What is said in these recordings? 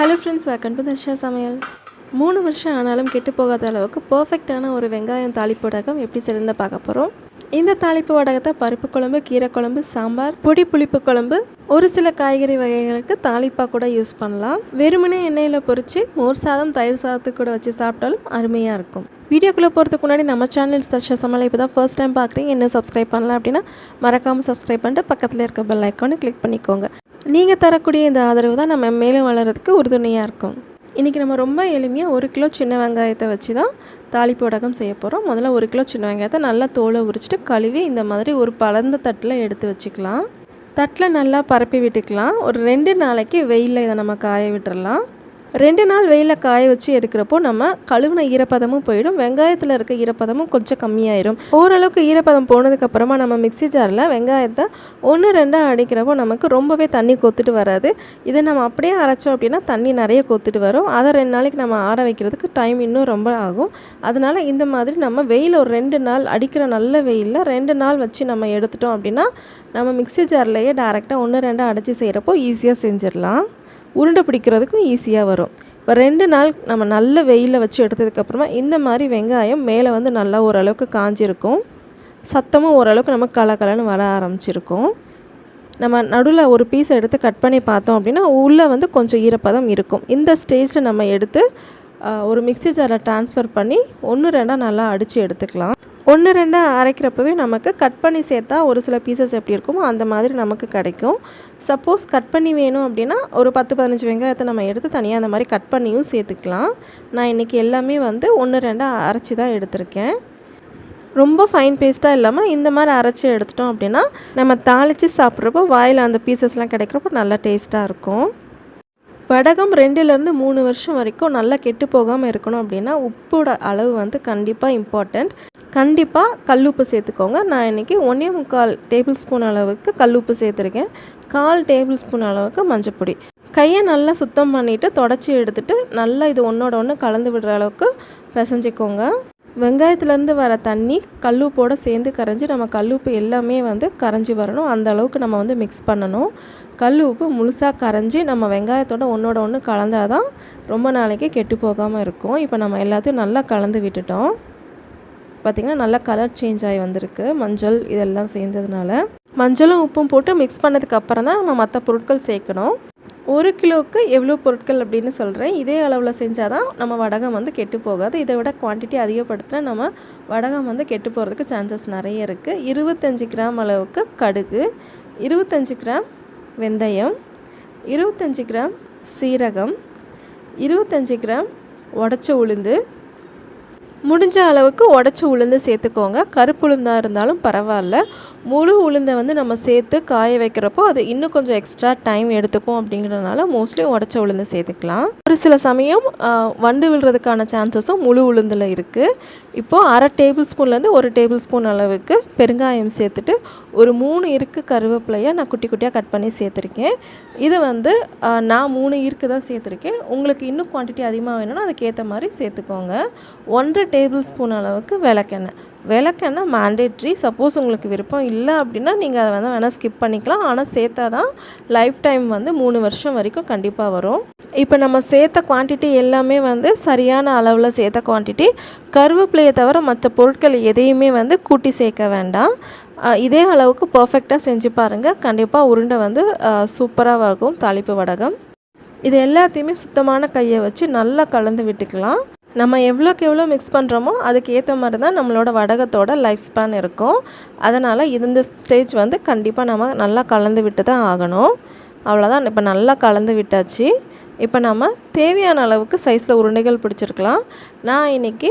Hello friends welcome to Darsha சமையல் மூணு வருஷம் ஆனாலும் கெட்டு போகாத அளவுக்கு பர்ஃபெக்டான ஒரு வெங்காயம் தாளிப்பு வடகம் எப்படி சிறந்த பார்க்க போகிறோம் இந்த தாளிப்பு வடகத்தை பருப்பு குழம்பு கீரை குழம்பு சாம்பார் பொடி புளிப்பு குழம்பு ஒரு சில காய்கறி வகைகளுக்கு தாளிப்பாக கூட யூஸ் பண்ணலாம். வெறுமனே எண்ணெயில் பொறிச்சு மோர் சாதம் தயிர் சாதத்துக்கு கூட வச்சு சாப்பிட்டாலும் அருமையாக இருக்கும். வீடியோக்குள்ளே போகிறதுக்கு முன்னாடி நம்ம சேனல் தர்ஷா சமையல் இப்போ தான் ஃபர்ஸ்ட் டைம் பார்க்குறீங்க என்ன சப்ஸ்கிரைப் பண்ணலாம் அப்படின்னா மறக்காமல் சப்ஸ்கிரைப் பண்ணிட்டு பக்கத்தில் இருக்க பெல் ஐக்கானு கிளிக் பண்ணிக்கோங்க. நீங்கள் தரக்கூடிய இந்த ஆதரவு தான் நம்ம மேலும் வளர்கிறதுக்கு உறுதுணையாக இருக்கும். இன்றைக்கி நம்ம ரொம்ப எளிமையாக ஒரு கிலோ சின்ன வெங்காயத்தை வச்சு தான் தாளிப்பு வடகம் செய்ய போகிறோம் முதல்ல ஒரு கிலோ சின்ன வெங்காயத்தை நல்லா தோலை உரிச்சிட்டு கழுவி இந்த மாதிரி ஒரு பலந்த தட்டில் எடுத்து வச்சுக்கலாம். தட்டில் நல்லா பரப்பி விட்டுக்கலாம். ஒரு ரெண்டு நாளைக்கு வெயிலில் இதை நம்ம காய விட்டுடலாம் ரெண்டு நாள் வெயிலில் காய வச்சு எடுக்கிறப்போ நம்ம கழுவின ஈரப்பதமும் போயிடும் வெங்காயத்தில் இருக்க ஈரப்பதமும் கொஞ்சம் கம்மியாயிடும் ஓரளவுக்கு ஈரப்பதம் போனதுக்கப்புறமா நம்ம மிக்ஸி ஜாரில் வெங்காயத்தை ஒன்று ரெண்டாக அடிக்கிறப்போ நமக்கு ரொம்பவே தண்ணி கொத்துட்டு வராது. இதை நம்ம அப்படியே அரைச்சோம் அப்படின்னா தண்ணி நிறைய கொத்துட்டு வரும். அதை ரெண்டு நாளைக்கு நம்ம ஆற வைக்கிறதுக்கு டைம் இன்னும் ரொம்ப ஆகும். அதனால் இந்த மாதிரி நம்ம வெயில் ஒரு ரெண்டு நாள் அடிக்கிற நல்ல வெயிலில் ரெண்டு நாள் வச்சு நம்ம எடுத்துட்டோம் அப்படின்னா நம்ம மிக்ஸி ஜார்லேயே டேரெக்டாக ஒன்று ரெண்டாக அடைச்சி செய்கிறப்போ ஈஸியாக செஞ்சிடலாம். உருண்டை பிடிக்கிறதுக்கும் ஈஸியாக வரும். இப்போ ரெண்டு நாள் நம்ம நல்ல வெயிலில் வச்சு எடுத்ததுக்கப்புறமா இந்த மாதிரி வெங்காயம் மேலே வந்து நல்லா ஓரளவுக்கு காஞ்சிருக்கும். சத்தமும் ஓரளவுக்கு நம்ம கலக்கலன்னு வர ஆரம்பிச்சிருக்கும். நம்ம நடுவில் ஒரு பீஸ் எடுத்து கட் பண்ணி பார்த்தோம் அப்படின்னா உள்ளே வந்து கொஞ்சம் ஈரப்பதம் இருக்கும். இந்த ஸ்டேஜில் நம்ம எடுத்து ஒரு மிக்ஸி ஜாரில் ட்ரான்ஸ்ஃபர் பண்ணி ஒன்று ரெண்டாக நல்லா அடித்து எடுத்துக்கலாம். ஒன்று ரெண்டாக அரைக்கிறப்பவே நமக்கு கட் பண்ணி சேர்த்தா ஒரு சில பீசஸ் எப்படி இருக்குமோ அந்த மாதிரி நமக்கு கிடைக்கும். சப்போஸ் கட் பண்ணி வேணும் அப்படின்னா ஒரு பத்து பதினஞ்சு வெங்காயத்தை நம்ம எடுத்து தனியாக அந்த மாதிரி கட் பண்ணியும் சேர்த்துக்கலாம். நான் இன்றைக்கி எல்லாமே வந்து ஒன்று ரெண்டாக அரைச்சி தான் எடுத்திருக்கேன். ரொம்ப ஃபைன் பேஸ்ட்டாக இல்லாமல் இந்த மாதிரி அரைச்சி எடுத்துட்டோம் அப்படின்னா நம்ம தாளித்து சாப்பிட்றப்போ வாயில் அந்த பீசஸ்லாம் கிடைக்கிறப்போ நல்லா டேஸ்ட்டாக இருக்கும். வடகம் ரெண்டுலேருந்து மூணு வருஷம் வரைக்கும் நல்லா கெட்டு போகாமல் இருக்கணும் அப்படின்னா உப்போட அளவு வந்து கண்டிப்பாக இம்பார்ட்டண்ட் கண்டிப்பாக கல்லுப்பு சேர்த்துக்கோங்க. நான் இன்றைக்கி ஒன்றே முக்கால் டேபிள் ஸ்பூன் அளவுக்கு கல்லுப்பு சேர்த்துருக்கேன். கால் டேபிள் ஸ்பூன் அளவுக்கு மஞ்சப்பொடி கையை நல்லா சுத்தம் பண்ணிவிட்டு தொடச்சி எடுத்துகிட்டு நல்லா இது ஒன்றோட ஒன்று கலந்து விடுற அளவுக்கு பிசைஞ்சிக்கோங்க. வெங்காயத்துலேருந்து வர தண்ணி கல்லுப்போடு சேர்ந்து கரைஞ்சி நம்ம கல்லுப்பு எல்லாமே வந்து கரைஞ்சி வரணும். அந்த அளவுக்கு நம்ம வந்து மிக்ஸ் பண்ணணும். கல் உப்பு முழுசாக கரைஞ்சி நம்ம வெங்காயத்தோட ஒன்றோட ஒன்று கலந்தால் தான் ரொம்ப நாளைக்கு கெட்டு போகாமல் இருக்கும். இப்போ நம்ம எல்லாத்தையும் நல்லா கலந்து விட்டுட்டோம். பார்த்திங்கன்னா நல்லா கலர் சேஞ்ச் ஆகி வந்திருக்கு. மஞ்சள் இதெல்லாம் சேர்ந்ததுனால. மஞ்சளும் உப்பும் போட்டு மிக்ஸ் பண்ணதுக்கு அப்புறம் தான் நம்ம மற்ற பொருட்கள் சேர்க்கணும். ஒரு கிலோவுக்கு எவ்வளோ பொருட்கள் அப்படின்னு சொல்கிறேன் இதே அளவில் செஞ்சால் தான் நம்ம வடகம் வந்து கெட்டு போகாது. இதை விட குவான்டிட்டி அதிகப்படுத்தினா நம்ம வடகம் வந்து கெட்டு போகிறதுக்கு சான்சஸ் நிறைய இருக்குது இருபத்தஞ்சி கிராம் அளவுக்கு கடுகு இருபத்தஞ்சி கிராம் வெந்தயம் இருபத்தஞ்சி கிராம் சீரகம் இருபத்தஞ்சி கிராம் உடச்ச உளுந்து முடிஞ்ச அளவுக்கு உடச்சி உளுந்து சேர்த்துக்கோங்க. கருப்பு உளுந்தாக இருந்தாலும் பரவாயில்ல. முழு உளுந்தை வந்து நம்ம சேர்த்து காய வைக்கிறப்போ அது இன்னும் கொஞ்சம் எக்ஸ்ட்ரா டைம் எடுத்துக்கும் அப்படிங்கிறதுனால மோஸ்ட்லி உடச்ச உளுந்து சேர்த்துக்கலாம். ஒரு சில சமயம் வண்டு விழுறதுக்கான சான்சஸும் முழு உளுந்தில் இருக்குது இப்போது அரை டேபிள் ஸ்பூன்லேருந்து ஒரு டேபிள் ஸ்பூன் அளவுக்கு பெருங்காயம் சேர்த்துட்டு ஒரு மூணு இருக்கு கருவேப்பிலையை நான் குட்டி குட்டியாக கட் பண்ணி சேர்த்துருக்கேன். இது வந்து நான் மூணு இருக்கு தான் சேர்த்துருக்கேன். உங்களுக்கு இன்னும் குவான்டிட்டி அதிகமாக வேணும்னா அதுக்கேற்ற மாதிரி சேர்த்துக்கோங்க. ஒன்றரை டேபிள் ஸ்பூன் அளவுக்கு விளக்கெண்ணெய். விளக்கெண்ணெய் மேண்டேட்ரி சப்போஸ் உங்களுக்கு விருப்பம் இல்லை அப்படின்னா நீங்கள் அதை வந்து வேணால் ஸ்கிப் பண்ணிக்கலாம். ஆனால் சேர்த்தா தான் லைஃப் டைம் வந்து மூணு வருஷம் வரைக்கும் கண்டிப்பாக வரும். இப்போ நம்ம சேர்த்த குவான்டிட்டி எல்லாமே வந்து சரியான அளவில் சேர்த்த குவான்டிட்டி கருவேப்பிலையை தவிர மற்ற பொருட்கள் எதையுமே வந்து கூட்டி சேர்க்க வேண்டாம். இதே அளவுக்கு பர்ஃபெக்டாக செஞ்சு பாருங்கள் கண்டிப்பாக உருண்டை வந்து சூப்பராக ஆகும் தாளிப்பு வடகம். இது எல்லாத்தையுமே சுத்தமான கையை வச்சு நல்லா கலந்து விட்டுக்கலாம். நம்ம எவ்வளோக்கு எவ்வளோ மிக்ஸ் பண்ணுறோமோ அதுக்கு ஏற்ற மாதிரி தான் நம்மளோட வடகத்தோட லைஃப் ஸ்பேன் இருக்கும். அதனால் இந்த ஸ்டேஜ் வந்து கண்டிப்பாக நம்ம நல்லா கலந்து விட்டு தான் ஆகணும். அவ்வளோதான் இப்போ நல்லா கலந்து விட்டாச்சு. இப்போ நம்ம தேவையான அளவுக்கு சைஸில் உருண்டைகள் பிடிச்சிருக்கலாம். நான் இன்றைக்கி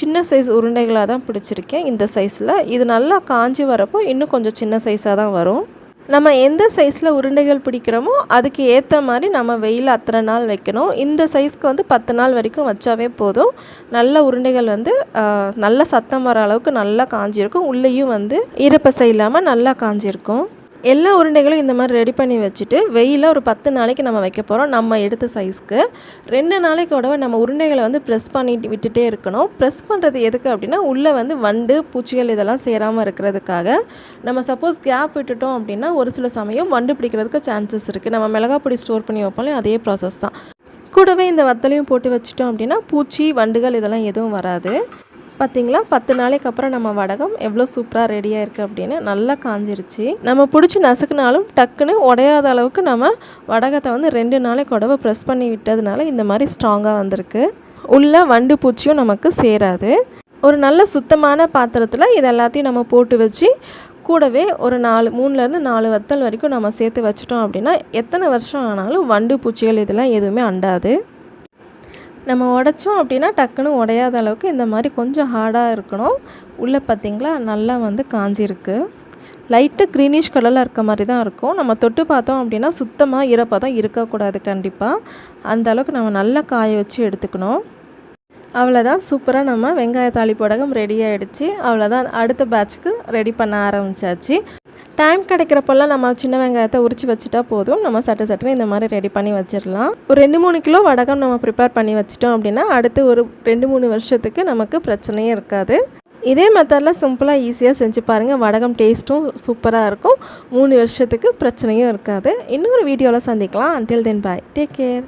சின்ன சைஸ் உருண்டைகளாக தான் பிடிச்சிருக்கேன். இந்த சைஸில் இது நல்லா காஞ்சி வரப்போ இன்னும் கொஞ்சம் சின்ன சைஸாக தான் வரும். நம்ம எந்த சைஸில் உருண்டைகள் பிடிக்கிறோமோ அதுக்கு ஏற்ற மாதிரி நம்ம வெயில் அத்தனை நாள் வைக்கணும். இந்த சைஸ்க்கு வந்து பத்து நாள் வரைக்கும் வச்சாவே போதும். நல்ல உருண்டைகள் வந்து நல்ல சத்தம் வர அளவுக்கு நல்லா காஞ்சிருக்கும். உள்ளேயும் வந்து ஈரப்பசை இல்லாமல் நல்லா காஞ்சிருக்கும். எல்லா உருண்டைகளும் இந்த மாதிரி ரெடி பண்ணி வச்சுட்டு வெயிலில் ஒரு பத்து நாளைக்கு நம்ம வைக்க போகிறோம் நம்ம எடுத்த சைஸ்க்கு ரெண்டு நாளைக்கு நம்ம உருண்டைகளை வந்து ப்ரெஸ் பண்ணிட்டு விட்டுட்டே இருக்கணும். ப்ரெஸ் பண்ணுறது எதுக்கு அப்படின்னா உள்ளே வந்து வண்டு பூச்சிகள் இதெல்லாம் சேராமல் இருக்கிறதுக்காக நம்ம சப்போஸ் கேப் விட்டுட்டோம் அப்படின்னா ஒரு சில சமயம் வண்டு பிடிக்கிறதுக்கு சான்சஸ் இருக்குது நம்ம மிளகாப்பொடி ஸ்டோர் பண்ணி வைப்போம் அதே ப்ராசஸ் தான். கூடவே இந்த வத்தலையும் போட்டு வச்சிட்டோம் அப்படின்னா பூச்சி வண்டுகள் இதெல்லாம் எதுவும் வராது. பார்த்தீங்களா பத்து நாளைக்கு அப்புறம் நம்ம வடகம் எவ்வளோ சூப்பராக ரெடியாக இருக்குது அப்படின்னு நல்லா காஞ்சிருச்சு. நம்ம பிடிச்சி நசுக்குனாலும் டக்குன்னு உடையாத அளவுக்கு நம்ம வடகத்தை வந்து ரெண்டு நாளைக்கு உடவை ப்ரெஸ் பண்ணி விட்டதுனால இந்த மாதிரி ஸ்ட்ராங்காக வந்திருக்கு. உள்ள வண்டு பூச்சியும் நமக்கு சேராது. ஒரு நல்ல சுத்தமான பாத்திரத்தில் இது எல்லாத்தையும் நம்ம போட்டு வச்சு கூடவே ஒரு நாலு மூணுலேருந்து நாலு வத்தல் வரைக்கும் நம்ம சேர்த்து வச்சிட்டோம் அப்படின்னா எத்தனை வருஷம் ஆனாலும் வண்டு பூச்சிகள் இதெல்லாம் எதுவுமே அண்டாது. நம்ம உடைச்சோம் அப்படின்னா டக்குன்னு உடையாத அளவுக்கு இந்த மாதிரி கொஞ்சம் ஹார்டாக இருக்கணும். உள்ளே பார்த்திங்களா நல்லா வந்து காஞ்சிருக்கு. லைட்டு க்ரீனிஷ் கலரில் இருக்க மாதிரி தான் இருக்கும். நம்ம தொட்டு பார்த்தோம் அப்படின்னா சுத்தமாக ஈரப்பதம் இருக்கக்கூடாது கண்டிப்பாக அந்த அளவுக்கு நம்ம நல்லா காய வச்சு எடுத்துக்கணும். அவ்வளோதான் சூப்பராக நம்ம வெங்காய தாளிப்படகம் ரெடி ஆகிடுச்சு அவ்வளோதான் அடுத்த பேட்சுக்கு ரெடி பண்ண ஆரம்பிச்சாச்சு. டைம் கிடைக்கிறப்பெல்லாம் நம்ம சின்ன வெங்காயத்தை உரிச்சு வச்சுட்டா போதும். நம்ம சட்டு சட்டுன்னு இந்த மாதிரி ரெடி பண்ணி வச்சிடலாம். ஒரு ரெண்டு மூணு கிலோ வடகம் நம்ம ப்ரிப்பேர் பண்ணி வச்சிட்டோம் அப்படின்னா அடுத்து ஒரு ரெண்டு மூணு வருஷத்துக்கு நமக்கு பிரச்சனையே இருக்காது. இதே மெத்தடில் சிம்பிளாக ஈஸியாக செஞ்சு பாருங்கள் வடகம் டேஸ்ட்டும் சூப்பராக இருக்கும். மூணு வருஷத்துக்கு பிரச்சனையும் இருக்காது. இன்னொரு வீடியோவில் சந்திக்கலாம். Until then bye take care